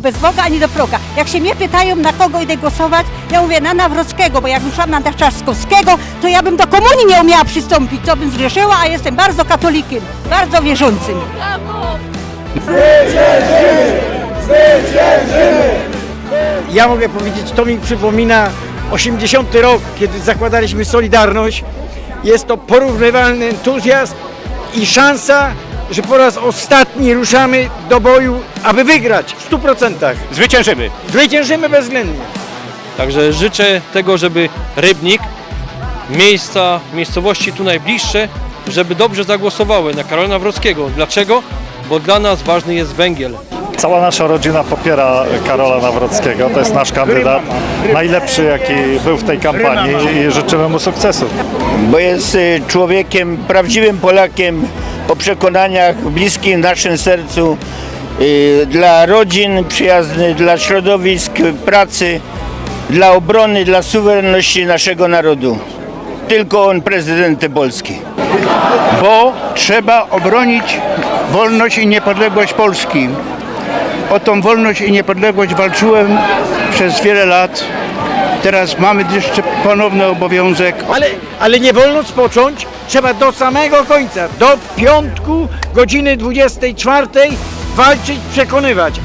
bez Boga ani do proga. Jak się mnie pytają, na kogo idę głosować, ja mówię na Nawrockiego, bo jak już szłam na Trzaskowskiego, to ja bym do komunii nie umiała przystąpić, to bym zgrzeszyła, a jestem bardzo katolikiem, bardzo wierzącym. Ja mogę powiedzieć, to mi przypomina 80 rok, kiedy zakładaliśmy Solidarność. Jest to porównywalny entuzjazm i szansa, że po raz ostatni ruszamy do boju, aby wygrać w 100%. Zwyciężymy. Zwyciężymy bezwzględnie. Także życzę tego, żeby Rybnik, miejsca, miejscowości tu najbliższe, żeby dobrze zagłosowały na Karola Nawrockiego. Dlaczego? Bo dla nas ważny jest węgiel. Cała nasza rodzina popiera Karola Nawrockiego. To jest nasz kandydat, najlepszy jaki był w tej kampanii i życzymy mu sukcesu. bo jest y, człowiekiem, prawdziwym Polakiem o przekonaniach bliskim naszym sercu, y, dla rodzin przyjazny, dla środowisk pracy, dla obrony, dla suwerenności naszego narodu. Tylko on prezydent Polski. bo trzeba obronić wolność i niepodległość Polski. O tą wolność i niepodległość walczyłem przez wiele lat. Teraz mamy jeszcze ponowny obowiązek Ale, ale nie wolno spocząć, trzeba do samego końca, do piątku, godziny 24 walczyć, przekonywać.